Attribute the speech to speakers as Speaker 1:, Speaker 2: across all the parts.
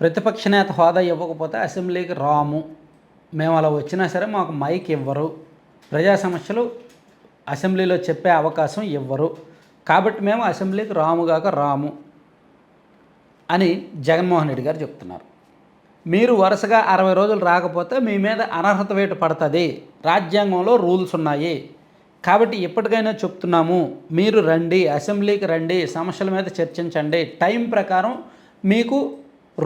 Speaker 1: ప్రతిపక్ష నేత హోదా ఇవ్వకపోతే అసెంబ్లీకి రాము మేము అలా వచ్చినా సరే మాకు మైక్ ఇవ్వరు ప్రజా సమస్యలు అసెంబ్లీలో చెప్పే అవకాశం ఇవ్వరు కాబట్టి మేము అసెంబ్లీకి రాముగాక రాము అని జగన్మోహన్ రెడ్డి గారు చెప్తున్నారు మీరు వరుసగా అరవై రోజులు రాకపోతే మీ మీద అనర్హత వేటు పడుతుంది రాజ్యాంగంలో రూల్స్ ఉన్నాయి కాబట్టి ఇప్పటికైనా చెప్తున్నాము మీరు రండి అసెంబ్లీకి రండి సమస్యల మీద చర్చించండి టైం ప్రకారం మీకు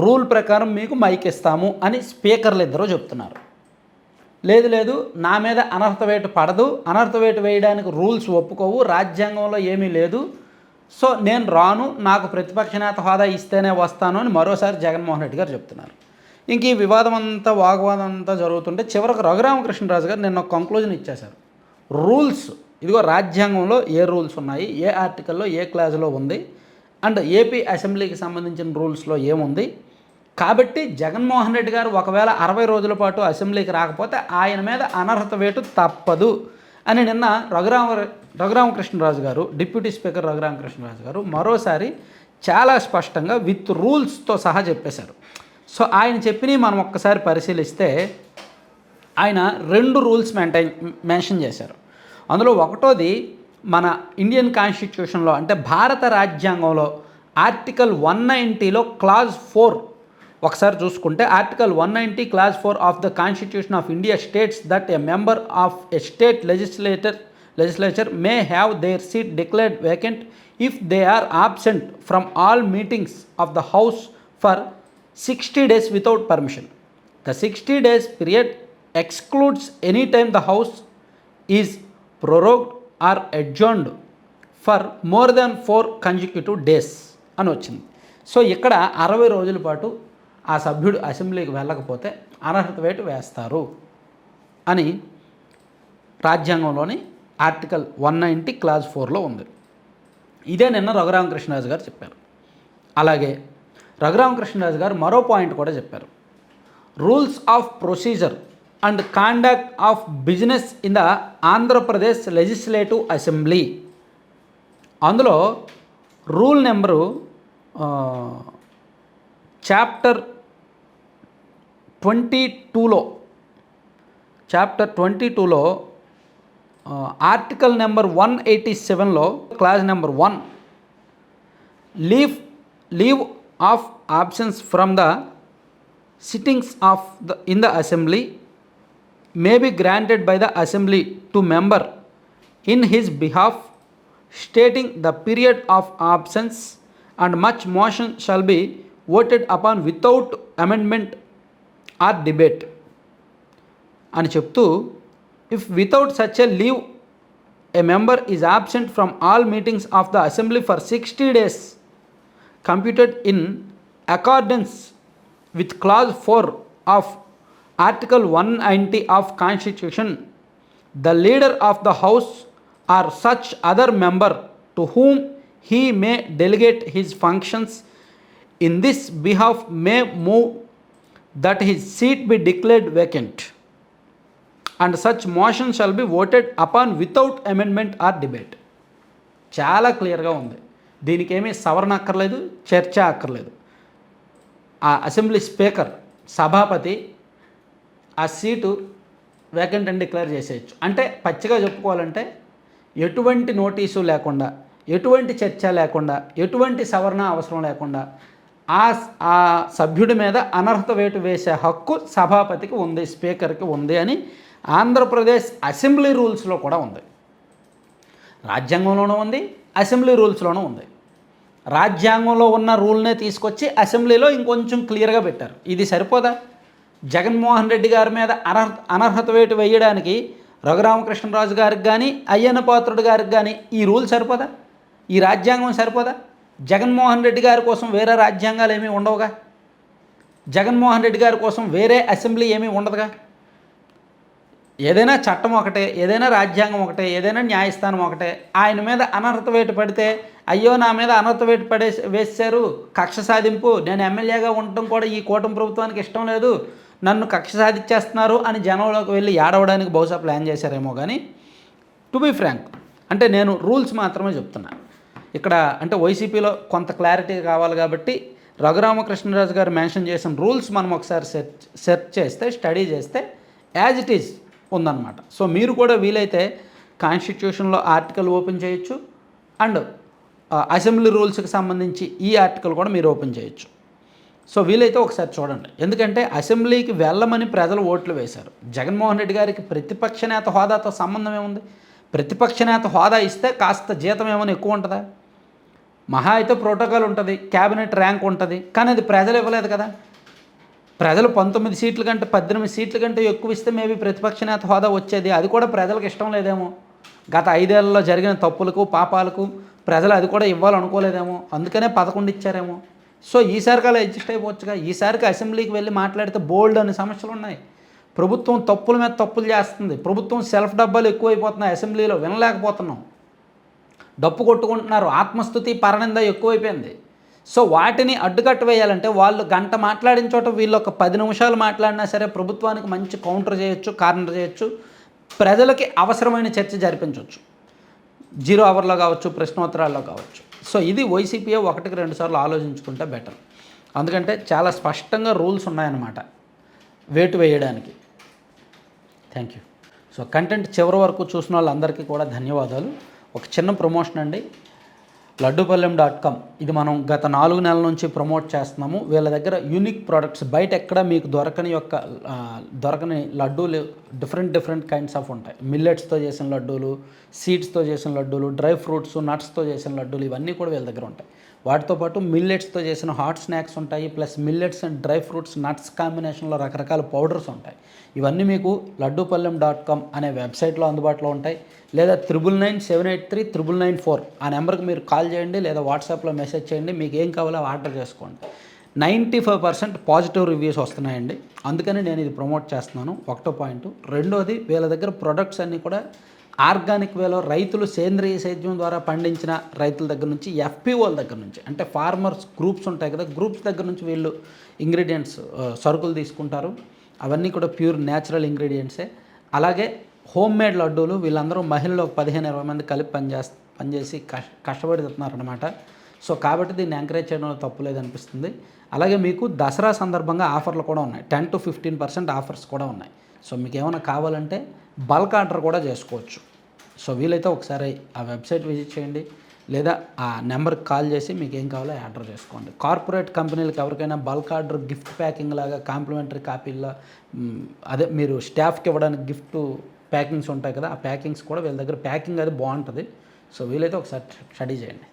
Speaker 1: రూల్ ప్రకారం మీకు మైక్ ఇస్తాము అని స్పీకర్లు ఇద్దరు చెప్తున్నారు లేదు లేదు నా మీద అనర్హత వేటు పడదు అనర్హత వేటు వేయడానికి రూల్స్ ఒప్పుకోవు రాజ్యాంగంలో ఏమీ లేదు సో నేను రాను నాకు ప్రతిపక్ష నేత హోదా ఇస్తేనే వస్తాను అని మరోసారి జగన్మోహన్ రెడ్డి గారు చెప్తున్నారు ఇంక ఈ వివాదం అంతా వాగ్వాదం అంతా జరుగుతుంటే చివరకు రఘురామకృష్ణరాజు గారు నిన్న కంక్లూజన్ ఇచ్చేశారు రూల్స్ ఇదిగో రాజ్యాంగంలో ఏ రూల్స్ ఉన్నాయి ఏ ఆర్టికల్లో ఏ క్లాజ్లో ఉంది అండ్ ఏపీ అసెంబ్లీకి సంబంధించిన రూల్స్లో ఏముంది కాబట్టి జగన్మోహన్ రెడ్డి గారు ఒకవేళ అరవై రోజుల పాటు అసెంబ్లీకి రాకపోతే ఆయన మీద అనర్హత వేటు తప్పదు అని నిన్న రఘురామ రఘురామకృష్ణరాజు గారు డిప్యూటీ స్పీకర్ రఘురామకృష్ణరాజు గారు మరోసారి చాలా స్పష్టంగా విత్ రూల్స్తో సహా చెప్పేశారు సో ఆయన చెప్పినవి మనం ఒక్కసారి పరిశీలిస్తే ఆయన రెండు రూల్స్ మెయింటైన్ మెన్షన్ చేశారు అందులో ఒకటోది మన ఇండియన్ కాన్స్టిట్యూషన్లో అంటే భారత రాజ్యాంగంలో ఆర్టికల్ వన్ నైంటీలో క్లాజ్ ఫోర్ ఒకసారి చూసుకుంటే article one ninety clause four of the constitution of India states that a member of a state legislator legislature may have their seat declared vacant if they are absent from all meetings of the house for sixty days without permission the sixty days period excludes any time the house is prorogued or adjourned for more than four consecutive days అని వచ్చింది so ఇక్కడ అరవై రోజుల పాటు ఆ సభ్యుడు అసెంబ్లీకి వెళ్ళకపోతే అనర్హత వేటు వేస్తారు అని రాజ్యాంగంలోని ఆర్టికల్ వన్ నైంటీ క్లాజ్ ఫోర్లో ఉంది ఇదే నిన్న రఘురామకృష్ణరాజు గారు చెప్పారు అలాగే రఘురామకృష్ణరాజు గారు మరో పాయింట్ కూడా చెప్పారు rules of procedure and conduct of business in the Andhra Pradesh legislative assembly అందులో రూల్ నెంబరు చాప్టర్ ట్వంటీ టూలో చాప్టర్ ట్వంటీ టూలో ఆర్టికల్ నెంబర్ వన్ ఎయిటీ సెవెన్లో clause number one leave leave of options from the sittings of the in the assembly may be granted by the assembly to member in his behalf stating the period of options and much motion shall be voted upon without amendment or debate ani cheptuu, if without such a leave a member is absent from all meetings of the assembly for 60 days computed in accordance with clause 4 of article 190 of constitution, the leader of the house or such other member to whom he may delegate his functions in this behalf may move that his seat be declared vacant and such motion shall be voted upon without amendment or debate చాలా క్లియర్గా ఉంది దీనికి ఏమీ సవరణ అక్కర్లేదు చర్చ అక్కర్లేదు ఆ అసెంబ్లీ స్పీకర్ సభాపతి ఆ సీటు వేకెంట్ అని డిక్లేర్ చేసేయచ్చు అంటే పచ్చిగా చెప్పుకోవాలంటే ఎటువంటి నోటీసు లేకుండా ఎటువంటి చర్చ లేకుండా ఎటువంటి సవరణ అవసరం లేకుండా ఆ ఆ సభ్యుడి మీద అనర్హత వేటు వేసే హక్కు సభాపతికి ఉంది స్పీకర్కి ఉంది అని ఆంధ్రప్రదేశ్ అసెంబ్లీ రూల్స్లో కూడా ఉంది రాజ్యాంగంలోనూ ఉంది అసెంబ్లీ రూల్స్లోనూ ఉంది రాజ్యాంగంలో ఉన్న రూల్నే తీసుకొచ్చి అసెంబ్లీలో ఇంకొంచెం క్లియర్గా పెట్టారు ఇది సరిపోదా జగన్మోహన్ రెడ్డి గారి మీద అనర్హ అనర్హత వేటు వేయడానికి రఘురామకృష్ణరాజు గారికి కానీ అయ్యన్న పాత్రుడు గారికి కానీ ఈ రూల్ సరిపోదా ఈ రాజ్యాంగం సరిపోదా జగన్మోహన్ రెడ్డి గారి కోసం వేరే రాజ్యాంగాలు ఏమీ ఉండవుగా జగన్మోహన్ రెడ్డి గారి కోసం వేరే అసెంబ్లీ ఏమీ ఉండదుగా ఏదైనా చట్టం ఒకటే ఏదైనా రాజ్యాంగం ఒకటే ఏదైనా న్యాయస్థానం ఒకటే ఆయన మీద అనర్హత వేటు పడితే అయ్యో నా మీద అనర్హత వేటు పడే వేశారు కక్ష సాధింపు నేను ఎమ్మెల్యేగా ఉండటం కూడా ఈ కూటమి ప్రభుత్వానికి ఇష్టం లేదు నన్ను కక్ష సాధించేస్తున్నారు అని జనంలోకి వెళ్ళి ఏడవడానికి బహుశా ప్లాన్ చేశారేమో కానీ టు బీ ఫ్రాంక్ అంటే నేను రూల్స్ మాత్రమే చెప్తున్నాను ఇక్కడ అంటే వైసీపీలో కొంత క్లారిటీ కావాలి కాబట్టి రఘురామకృష్ణరాజు గారు మెన్షన్ చేసిన రూల్స్ మనం ఒకసారి సెర్చ్ సెర్చ్ చేస్తే స్టడీ చేస్తే యాజ్ ఇట్ ఈజ్ ఉందన్నమాట సో మీరు కూడా వీలైతే కాన్స్టిట్యూషన్లో ఆర్టికల్ ఓపెన్ చేయొచ్చు అండ్ అసెంబ్లీ రూల్స్కి సంబంధించి ఈ ఆర్టికల్ కూడా మీరు ఓపెన్ చేయొచ్చు సో వీలైతే ఒకసారి చూడండి ఎందుకంటే అసెంబ్లీకి వెళ్ళమని ప్రజలు ఓట్లు వేశారు జగన్మోహన్ రెడ్డి గారికి ప్రతిపక్ష నేత హోదాతో సంబంధం ఏముంది ప్రతిపక్ష నేత హోదా ఇస్తే కాస్త జీతం ఏమైనా ఎక్కువ ఉంటుందా మహా అయితే ప్రోటోకాల్ ఉంటుంది క్యాబినెట్ ర్యాంక్ ఉంటుంది కానీ అది ప్రజలు ఇవ్వలేదు కదా ప్రజలు పంతొమ్మిది సీట్ల కంటే పద్దెనిమిది సీట్ల కంటే ఎక్కువ ఇస్తే మేబీ ప్రతిపక్ష నేత హోదా వచ్చేది అది కూడా ప్రజలకు ఇష్టం లేదేమో గత ఐదేళ్లలో జరిగిన తప్పులకు పాపాలకు ప్రజలు అది కూడా ఇవ్వాలనుకోలేదేమో అందుకనే పదకొండు ఇచ్చారేమో సో ఈసారికి అలా అడ్జస్ట్ అయిపోవచ్చుగా ఈసారికి అసెంబ్లీకి వెళ్ళి మాట్లాడితే బోల్డ్ అనే సమస్యలు ఉన్నాయి ప్రభుత్వం తప్పుల మీద తప్పులు చేస్తుంది ప్రభుత్వం సెల్ఫ్ డబ్బాలు ఎక్కువైపోతున్నాయి అసెంబ్లీలో వినలేకపోతున్నాం డప్పు కొట్టుకుంటున్నారు ఆత్మస్థుతి పరనింద ఎక్కువైపోయింది సో వాటిని అడ్డుకట్టు వేయాలంటే వాళ్ళు గంట మాట్లాడిన చోట వీళ్ళు ఒక పది నిమిషాలు మాట్లాడినా సరే ప్రభుత్వానికి మంచి కౌంటర్ చేయొచ్చు కార్నర్ చేయొచ్చు ప్రజలకి అవసరమైన చర్చ జరిపించవచ్చు జీరో అవర్లో కావచ్చు ప్రశ్నోత్తరాల్లో కావచ్చు సో ఇది వైసీపీఏ ఒకటికి రెండు సార్లు ఆలోచించుకుంటే బెటర్ అందుకంటే చాలా స్పష్టంగా రూల్స్ ఉన్నాయన్నమాట వేటు వేయడానికి థ్యాంక్ యూ సో కంటెంట్ చివరి వరకు చూసిన వాళ్ళందరికీ కూడా ధన్యవాదాలు ఒక చిన్న ప్రమోషన్ అండి లడ్డుపల్లెం డాట్ కామ్ ఇది మనం గత నాలుగు నెలల నుంచి ప్రమోట్ చేస్తున్నాము వీళ్ళ దగ్గర యూనిక్ ప్రోడక్ట్స్ బయట ఎక్కడ మీకు దొరకని యొక్క దొరకని లడ్డూలు డిఫరెంట్ డిఫరెంట్ కైండ్స్ ఆఫ్ ఉంటాయి మిల్లెట్స్తో చేసిన లడ్డూలు సీడ్స్తో చేసిన లడ్డూలు డ్రై ఫ్రూట్స్ నట్స్తో చేసిన లడ్డూలు ఇవన్నీ కూడా వీళ్ళ దగ్గర ఉంటాయి వాటితో పాటు మిల్లెట్స్తో చేసిన హాట్ స్నాక్స్ ఉంటాయి plus millets and dry fruits nuts కాంబినేషన్లో రకరకాల పౌడర్స్ ఉంటాయి ఇవన్నీ మీకు లడ్డూపల్లెం డాట్ కామ్ అనే వెబ్సైట్లో అందుబాటులో ఉంటాయి లేదా triple nine seven eight three triple nine four ఆ నెంబర్కి మీరు కాల్ చేయండి లేదా వాట్సాప్లో మెసేజ్ చేయండి మీకు ఏం కావాలో ఆర్డర్ చేసుకోండి ninety five percent positive reviews వస్తున్నాయండి అందుకని నేను ఇది ప్రమోట్ చేస్తున్నాను ఒకటో పాయింట్ రెండోది వీళ్ళ దగ్గర ప్రొడక్ట్స్ అన్నీ కూడా ఆర్గానిక్ వేలో రైతులు సేంద్రియ సేద్యం ద్వారా పండించిన రైతుల దగ్గర నుంచి ఎఫ్పిఓల దగ్గర నుంచి అంటే ఫార్మర్స్ గ్రూప్స్ ఉంటాయి కదా గ్రూప్స్ దగ్గర నుంచి వీళ్ళు ఇంగ్రీడియంట్స్ సరుకులు తీసుకుంటారు అవన్నీ కూడా ప్యూర్ న్యాచురల్ ఇంగ్రీడియంట్సే అలాగే హోమ్ మేడ్ లడ్డూలు వీళ్ళందరూ మహిళలు పదిహేను ఇరవై మంది కలిపి పనిచేస్త పనిచేసి కష్ కష్టపడి తెస్తున్నారనమాట సో కాబట్టి దీన్ని ఎంకరేజ్ చేయడంలో తప్పు లేదనిపిస్తుంది అలాగే మీకు దసరా సందర్భంగా ఆఫర్లు కూడా ఉన్నాయి ten to fifteen percent offers కూడా ఉన్నాయి సో మీకు ఏమైనా కావాలంటే బల్క్ ఆర్డర్ కూడా చేసుకోవచ్చు సో వీలైతే ఒకసారి ఆ వెబ్సైట్ విజిట్ చేయండి లేదా ఆ నెంబర్కి కాల్ చేసి మీకు ఏం కావాలో ఆర్డర్ చేసుకోండి కార్పొరేట్ కంపెనీలకు ఎవరికైనా బల్క్ ఆర్డర్ గిఫ్ట్ ప్యాకింగ్ లాగా కాంప్లిమెంటరీ కాపీల్లో అదే మీరు స్టాఫ్కి ఇవ్వడానికి గిఫ్ట్ ప్యాకింగ్స్ ఉంటాయి కదా ఆ ప్యాకింగ్స్ కూడా వీళ్ళ దగ్గర ప్యాకింగ్ అది బాగుంటుంది సో వీలైతే ఒకసారి స్టడీ చేయండి